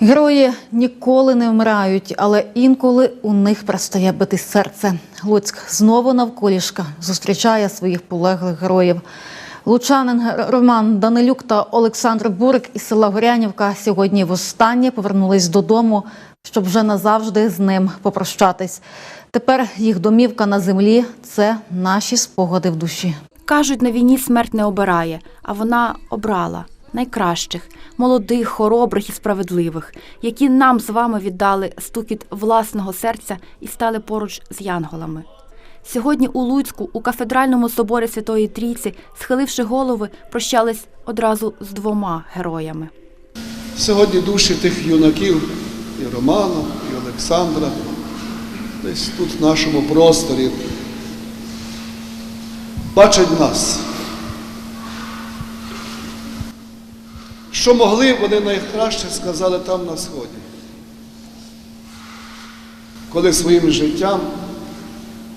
Герої ніколи не вмирають, але інколи у них перестає бити серце. Луцьк знову навколішка зустрічає своїх полеглих героїв. Лучанин Роман Данилюк та Олександр Бурик із села Горянівка сьогодні востаннє повернулись додому, щоб вже назавжди з ним попрощатись. Тепер їх домівка на землі це наші спогади в душі. Кажуть, на війні смерть не обирає, а вона обрала найкращих, молодих, хоробрих і справедливих, які нам з вами віддали стукіт власного серця і стали поруч з янголами. Сьогодні у Луцьку, у кафедральному соборі Святої Трійці, схиливши голови, прощались одразу з двома героями. Сьогодні душі тих юнаків і Романа, і Олександра, десь тут в нашому просторі, бачать нас. Що могли, вони найкраще сказали там на сході. Коли своїм життям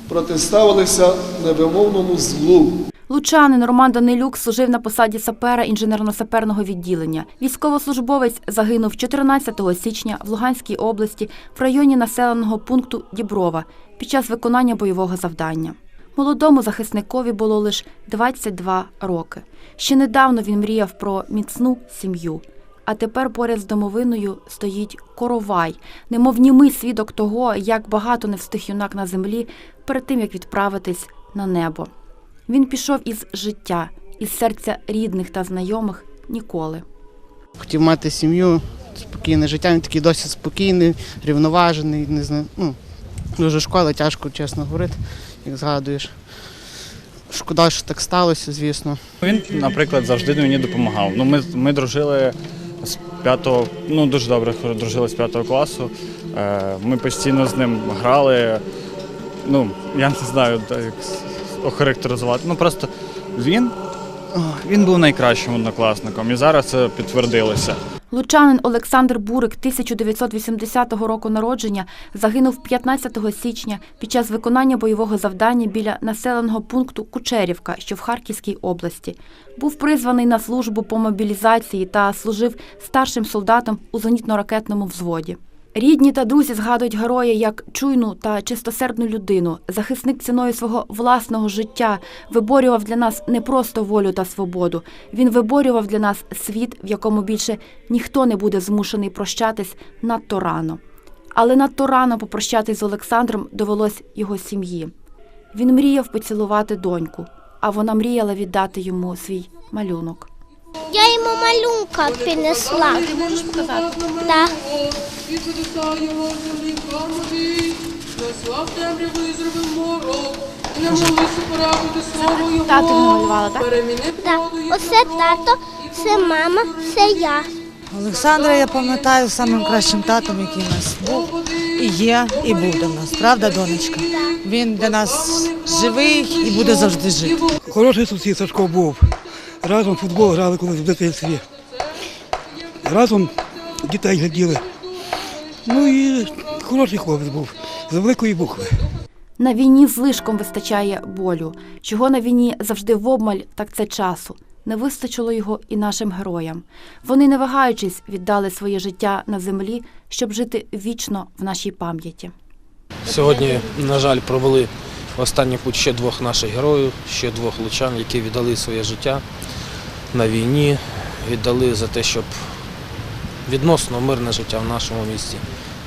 протиставилися невимовному злу. Лучанин Роман Данилюк служив на посаді сапера інженерно-саперного відділення. Військовослужбовець загинув 14 січня в Луганській області в районі населеного пункту Діброва під час виконання бойового завдання. Молодому захисникові було лише 22 роки. Ще недавно він мріяв про міцну сім'ю. А тепер поряд з домовиною стоїть коровай, немов німий свідок того, як багато не встиг юнак на землі перед тим, як відправитись на небо. Він пішов із життя, із серця рідних та знайомих ніколи. Хотів мати сім'ю, спокійне життя. Він такий досить спокійний, рівноважений. Не знаю. Ну, дуже шкода, тяжко, чесно говорити, як згадуєш. Шкода, що так сталося, звісно. Він, наприклад, завжди мені допомагав. Ну, ми, ми дружили з п'ятого, ну дуже добре дружили з п'ятого класу. Е, Ми постійно з ним грали. Ну, я не знаю, як охарактеризувати. Ну просто він, він був найкращим однокласником, і зараз це підтвердилося. Лучанин Олександр Бурик 1980 року народження загинув 15 січня під час виконання бойового завдання біля населеного пункту Кучерівка, що в Харківській області. Був призваний на службу по мобілізації та служив старшим солдатом у зенітно-ракетному взводі. Рідні та друзі згадують героя як чуйну та чистосердну людину. Захисник ціною свого власного життя виборював для нас не просто волю та свободу. Він виборював для нас світ, в якому більше ніхто не буде змушений прощатись надто рано. Але надто рано попрощатись з Олександром довелось його сім'ї. Він мріяв поцілувати доньку, а вона мріяла віддати йому свій малюнок. Я йому малюнка принесла. Ти можеш показати? Так. І задихає землі камові, наслав темряву і зробив морок. І не молися порабити його. Тато намалювала, так? Переміни і Оце тато, це мама, це я. Олександра я пам'ятаю самим кращим татом, який у нас був і є, і буде в нас. Правда, донечка? Він для нас живий і буде завжди жити. Хороший сусід Сашко був. Разом футбол грали колись в дитинстві. Разом дітей гляділи. Ну і хороший хлопець був, з великої букви. На війні злишком вистачає болю. Чого на війні завжди в обмаль, так це часу. Не вистачило його і нашим героям. Вони, не вагаючись, віддали своє життя на землі, щоб жити вічно в нашій пам'яті. Сьогодні, на жаль, провели останній путь ще двох наших героїв, ще двох лучан, які віддали своє життя на війні, віддали за те, щоб відносно мирне життя в нашому місті,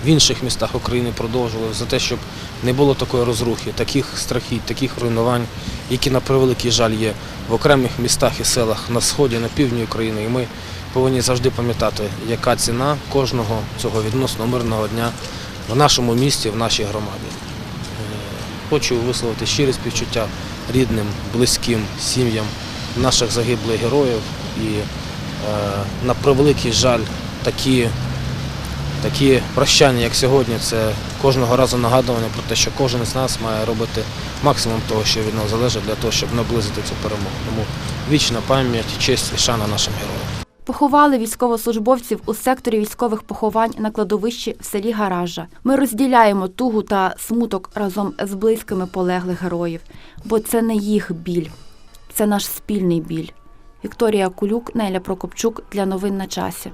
в інших містах України продовжували, за те, щоб не було такої розрухи, таких страхів, таких руйнувань, які на превеликий жаль є в окремих містах і селах на сході, на півдні України. І ми повинні завжди пам'ятати, яка ціна кожного цього відносно мирного дня в нашому місті, в нашій громаді. Хочу висловити щирі співчуття рідним, близьким, сім'ям наших загиблих героїв. І е, на превеликий жаль, такі, такі прощання, як сьогодні, це кожного разу нагадування про те, що кожен з нас має робити максимум того, що від нас залежить, для того, щоб наблизити цю перемогу. Тому вічна пам'ять, честь і шана нашим героям. Поховали військовослужбовців у секторі військових поховань на кладовищі в селі Гаража. Ми розділяємо тугу та смуток разом з близькими полеглих героїв, бо це не їх біль, це наш спільний біль. Вікторія Кулюк, Неля Прокопчук для новин на часі.